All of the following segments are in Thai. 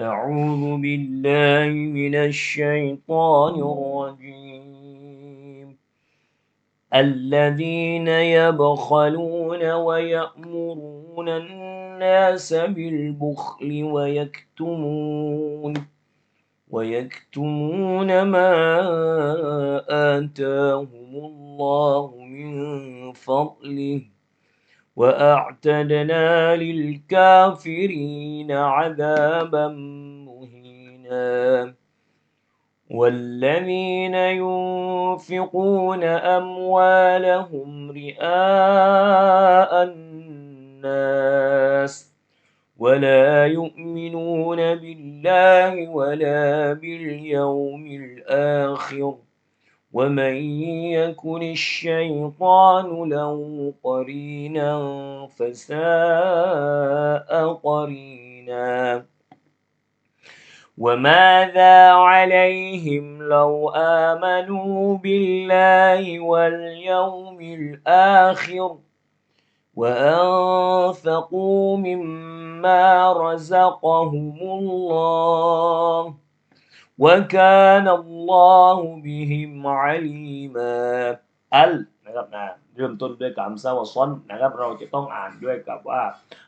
أعوذ بالله من الشيطان الرجيم. الذين يبخلون ويأمرون الناس بالبخل ويكتمون ويكتمون ما آتاهم الله من فضله. وأعتدنا للكافرين عذابا مهينا. والذين ينفقون أموالهم رئاء الناس ولا يؤمنون بالله ولا باليوم الآخر. ومن يكن الشيطان له قرينا فساء قرينا وماذا عليهم لو آمنوا بالله واليوم الآخر وأنفقوا مما رزقهم الله وكان الله بهم عليما อัลนะครับนะเริ่มต้นด้วยกับอัมซาวะซอนนะครับเราจะต้องอ่านด้วยกับว่า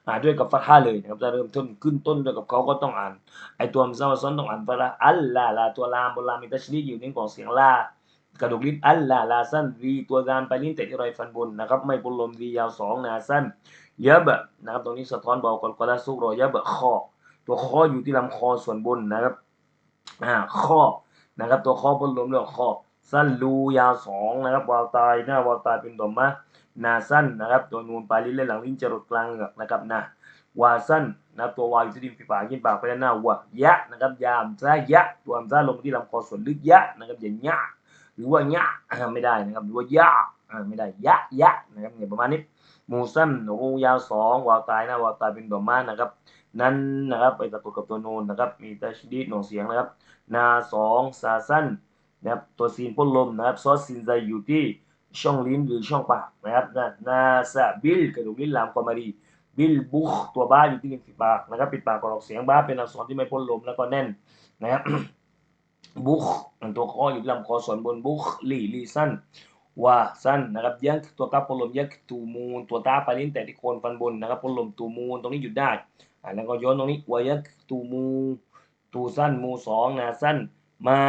อ่านด้วยกับฟัตฮาเลยนะครับจะเริ่มต้นขึ้นต้นด้วยกับเขาก็ต้องอ่านไอตัวอัมซาวะซอนต้องอ่านฟัตฮาอัลลาลาตัวลามบนลามีตัชดีอยู่ในของเสียงลากระดูกลิ้นอัลลาลาสั้นวีตัวดานไปลิ้นแต่ที่ไรฟันบนนะครับไม่ปนลมวียาวสองนาสั้นยะบะนะครับตรงนี้สะท้อนบอกกอลกอลาซุกรอยะบะคอตัวคออยู่ที่ลำคอส่วนบนนะครับ อ่าข้อนะครับ ตัวข้อบนลมเรื่องข้อสั้นรูยาวสองนะครับวาวตายหน้าวาวตายเป็นดอมมะนาสั้นนะครับตัวนูนปลายลิ้นและหลังลิ้นจรดกลางนะครับนะวาสั้นนะครับตัววายอยู่ที่ริมฝีปากยินปากไปด้านหน้าวะยะนะครับยามซะยะตัวอัมซาลงที่ลำคอส่วนลึกยะนะครับอย่างยะหรือว่ายะไม่ได้นะครับหรือว่ายะไม่ได้ยะยะนะครับเนี่ยประมาณนี้มูสั้นรูยาวสองวาวตายหน้าวาวตายเป็นดอมมะนะครับ นั้นนะครับไปตะกกับตัวนูนนะครับ มีตัชดีดหน่งเสียงนะครับ นาสองซาสั้นนะครับตัวซีนพ่นลมนะครับซอสซินใจอยู่ที่ช่องลิ้นหรือช่องปากนะครับนะนาซาบิลกระดูกลิ้นลามกอมารีบิลบุคตัวบ้าอยู่ที่ริมฝีปากนะครับปิดปากกออกเสียงบ้าเป็นอักษรที่ไม่พ่นลมแล้วก็แน่นนะครับบุคตัวคออยู่ลำคอส่วนบนบุคลีลีสั้นว่าสั้นนะครับยังตัวกาพ่นลมยักตูมูนตัวตาปลายลิ้นแต่ที่โคนฟันบนนะครับพ่นลมตูมูนตรงนี้หยุดได้ แล้วก็ย้อนตรงนี้วายักตูมูตูสั้นมูสองนะสั้นมา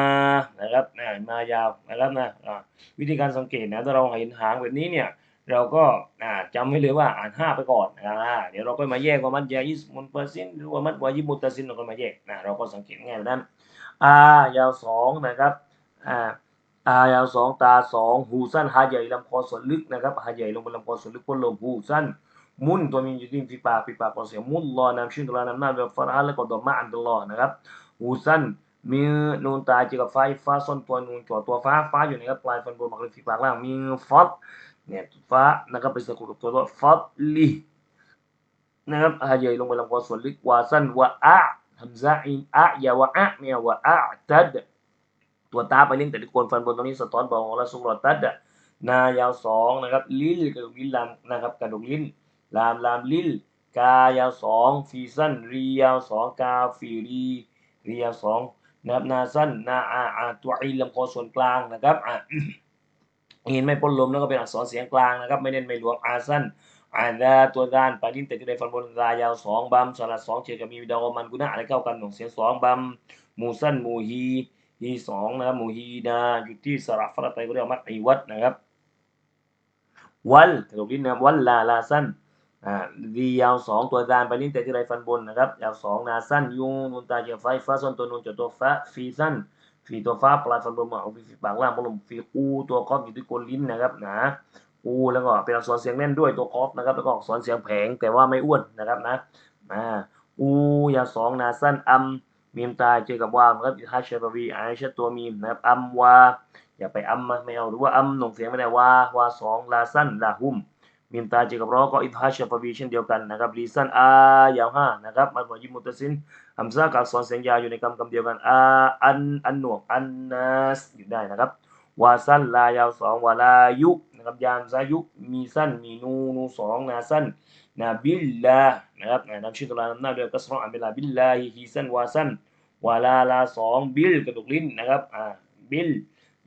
นะครับนะมายาวนะครับนะวิธีการสังเกตนะถ้าเราเห็นหางแบบนี้เนี่ยเราก็จำไว้เลยว่าอ่านห้าไปก่อนนะเดี๋ยวเราก็มาแยกว่ามันยายิสมุนเปอร์ซินหรือว่ามันวายิมุตซินเราก็มาแยกนะเราก็สังเกตง่ายแบบนั้นอายาวสองนะครับอ่าอายาวสองตาสองหูสั้นหาใหญ่ลำคอส่วนลึกนะครับหาใหญ่ลงบนลำคอส่วนลึกพ้นลมหูสั้น มุนตัวมีอยู่ที่ฝีปากฝีปากก็เสียงมุนรอนำชื่อตัวน้ำหน้าแบบฟาร์แล้วก็ดอมมาอันตลอนะครับหูสั้นมีนูนตาเจอกับไฟฟ้าส้นตัวนูนตัวตัวฟ้าฟ้าอยู่นะครับปลายฟันบนมักเลยฝีปากล่างมีฟอสเนี่ยฟ้านะครับไปสะกดกับตัวตัวฟอสลีนะครับหาใหญ่ลงไปลำคอส่วนลึกวาสั้นวะอะทำซะอินอะยาวะอะเมียวะอะตัดตัวตาไปเล่นแต่ที่โคนฟันบนตรงนี้สะท้อนบอกของเราสุกรตัดนายาวสองนะครับลิ้นกระดูกลิ้นลำนะครับกระดูกลิ้น ลามลามลิ้นกายาวสองฟีสั้นรียาวสองกาฟีรีรียาวสองนะครับนาสั้นนาอาอาตัวอีลำคอส่วนกลางนะครับอะเห็นไม่พ้นลมแล้วก็เป็นอักษรเสียงกลางนะครับ ไม่เน้นไม่หลวงอาสั้นอาดาตัวด้านปายลิ้นแต่ที่ได้ฟันบนรายาวสองบัมสระสองเฉดกับมีดาวมันกุณะอะไรเข้ากันหนงเสียงสองบัมมูสั้นมูฮีฮีสองนะครับมูฮีนาอยู่ที่สระฟระไตก็เรียกมัดไอวัดนะครับ วัลกระดูกลิ้นนะวัลลาลาสั้น อ่าดียาวสองตัวดานไปลิ้นแต่ที่ไรฟันบนนะครับ ยาวสองนาสั้นยุงนุนตาเจียไฟฟ้าส้นตัวนุนจะตัวฟ้าฟีสั้นฟีตัวฟ้าปลายฟันบนมาเอาฟีปากล่างบนลมฟีอูตัวคอฟอยู่ที่กลลิ้นนะครับนะอูแล้วก็เป็นอักษรเสียงแน่นด้วยตัวคอฟนะครับแล้วก็อักษรเสียงแผงแต่ว่าไม่อ้วนนะครับนะอ่าอูยาวสองนาสั้นอัมมีมตาเจอกับวามครับฮัชเชปวีไอชตัวมีมนะครับอัมวาอย่าไปอัมไม่เอาหรือว่าอัมหนงเสียงไม่ได้ว่าวาสองลาสั้นลาหุ่ม มีมตาจอกับรอก็อิทฮัชปวีเช่นเดียวกันนะครับลีสันอายาวห้านะครับมันบอกยิมุตสินอัมซากับสอนเสียงยาวอยู่ในคำคำเดียวกันอาอันอันหนวกอันนัสอยู่ได้นะครับวาสั้นลายาวสองวาลายุนะครับยานซายุมีสั้นมีนูนูสองนาสั้นนะบิลลานะครับนะนำชื่อตัวลานำหน้าด้วยกัสรออ่านเป็นลาบิลลาฮิฮีซันวาซันวาลาลาสองบิลกระตุกลิ้นนะครับอ่าบิล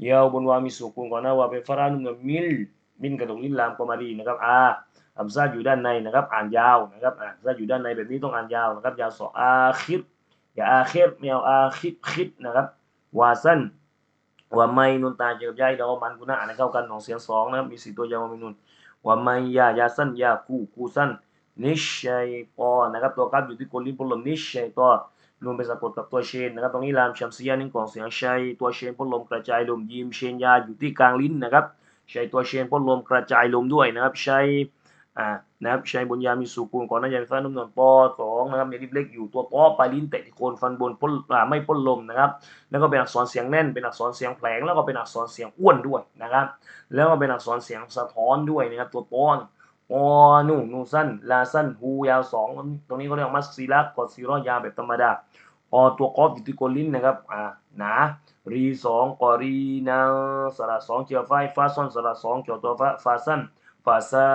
ยาวบนวามีสุกุนก่อนนะว่าเป็นฟารานุมนมิล มินกระตุกลิ้นลามกอมารีนะครับอาอัมซาอยู่ด้านในนะครับ อ่านยาวนะครับอ่าอัมซาอยู่ด้านในแบบนี้ต้องอ่านยาวนะครับ ยาวสออาคิดอย่าอาคิดไม่เอาอาคิดคิดนะครับวาซันว่าไม่นุนตาเจอกับยายดอมันกุนะอ่านให้เข้ากันของเสียงสองนะครับมีสี่ตัวยาวมีนุนว่าไม่ยายาสั้นยากูกูสั้นนิชัยปอนะครับตัวกับอยู่ที่กลลิ้นพลมนิชัยตัวนูนเป็นสะกดกับตัวเชนนะครับตรงนี้ลามชัมซียานิ่งของเสียงชัยตัวเชนพ่นลมกระจายลมยิมเชนยาอยู่ที่กลางลิ้นนะครับ ใชัยตัวเชนพ่นลมกระจายลมด้วยนะครับ ใชัยอ่านะครับใชัยบนยามีสุกุลก่อนนะยามีฟ้านุ่มนวลปอสองนะครับมีริบเล็กอยู่ตัวปอปลายลิ้นเตะที่โคนฟันบนพ่นอ่าไม่พ่นลมนะครับ แล้วก็เป็นอักษรเสียงแน่นเป็นอักษรเสียงแผลงแล้วก็เป็นอักษรเสียงอ้วนด้วยนะครับ แล้วก็เป็นอักษรเสียงสะท้อนด้วยนะครับตัวปอนอนูนูสั้นลาสั้นฮูยาวสองตรงนี้เขาเรียกว่ามัสซีลักกอดซีรอยาแบบธรรมดาอตัวกอฟอยู่ที่โกลิ้นนะครับอ่าหนา รีสองกอรีนาสระสองเจียวไฟฟาซอนสระสองเกี่ยวตัวฟาฟาสั้นฟาซา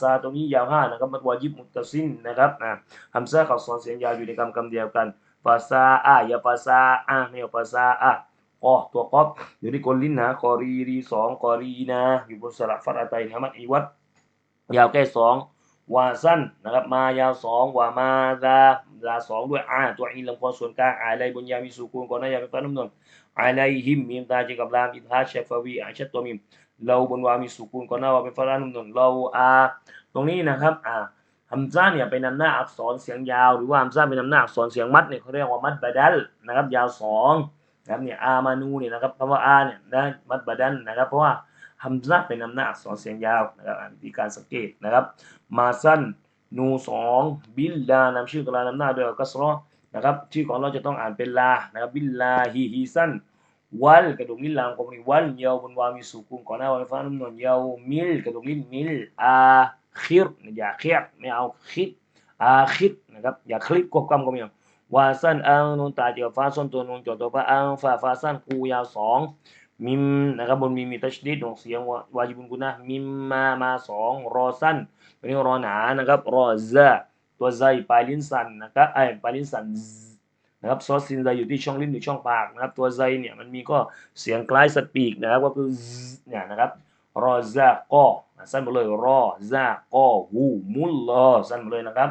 ซาตรงนี้ยาวห้านะครับมันวายิบมุตซินนะครับอ่าฮัมซาเขาสอนเสียงยาวอยู่ในคำคำเดียวกันฟาซาอายาฟาซาอาไม่เอาฟาซาอาอ๋อตัวกอบอยู่ที่กลลิ้นนะกอรีรีสองกอรีนะอยู่บนสระฟัดอาตัยนะมัดอีวัดยาวแค่สอง วาสั้นนะครับมายาวสองวามาดาดาสองด้วยอาตัวอีลำคอส่วนกลางอาไรบนยามีสุกูลก่อนนะยาเป็นฟ้าน้ำนวลอาไรหิมมีมตาเจกับลามอิทฮาเชฟวีอาชัดตัวมิมเราบนวามีสุกูลก่อนนะว่าเป็นฟ้าน้ำนวลเราอาตรงนี้นะครับอาฮัมซาเนี่ยเป็นนำหน้าอักษรเสียงยาวหรือว่าฮัมซาเป็นนำหน้าอักษรเสียงมัดเนี่ยเขาเรียกว่ามัดบาดัลนะครับยาวสองนะครับเนี่ยอามานูเนี่ยนะครับคำว่าอาเนี่ยนะมัดบาดัลนะครับเพราะว่า ฮัมซาเป็นนำหน้าอักษรเสียงยาวนะครับอ่านวิธีการสังเกตนะครับมาสั้นนูสองบิลลานำชื่อของเรานำหน้าด้วยกัสรอนะครับชื่อของเราจะต้องอ่านเป็นลานะครับบิลลาฮีฮีสั้นวัลกระดูกลิ้นลามกบริวัลยาวบนวามีสุกุมก่อนหน้าวันฟ้าน้ำนวลยาวมิลกระดูกลิ้นมิลอาคิรอย่าเครียดไม่เอาคิดอาคิดนะครับอย่าคลิกกบกำก็ไม่เอาวาซันอังนูนตาเจียวฟ้าส้นตัวนูนจอดตัวฟ้าอังฟ้าฟ้าสั้นกูยาวสอง มิมนะครับบนมีมีตัชดีดของเสียงวาจิบุนกุนะมิมมามาสองรอสั้นตัวนี้รอหนานะครับรอซะตัวใจปลายลิ้นสั้นนะครับไอปลายลิ้นสั้นนะครับซอสซินใจอยู่ที่ช่องลิ้นหรือช่องปากนะครับตัวใจเนี่ยมันมีก็เสียงคล้ายสปีกนะครับก็คือเนี่ยนะครับรอซากอสั้นไปเลยรอซากอฮูมุลลอสั้นไปเลยนะครับ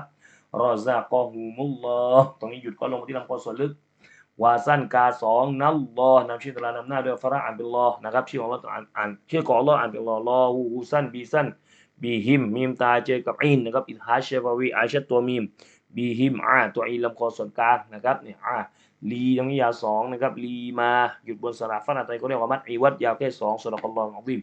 รอซากอฮูมุลลอตรงนี้หยุดก็ลงมาที่ลำคอส่วนลึก วาสั้นกาสองนัลลอนำชื่อตะลานำหน้าด้วยฟาระอ่านเป็นลอนะครับชื่อของเราอ่านอ่านชื่อของเราอ่านเป็นลอลอฮูฮูสั้นบีสั้นบีฮิมมีมตาเจอกับอินนะครับอิทฮาเชฟาวีอาชัดตัวมีมบีฮิมอาตัวอีลำคอส่วนกลางนะครับเนี่ยอาลีตรงนี้ยาวสองนะครับลีมาหยุดบนสระฟันอะไรก็เรียกว่ามัดอีวัดยาวแค่สองสระกลลองของบิม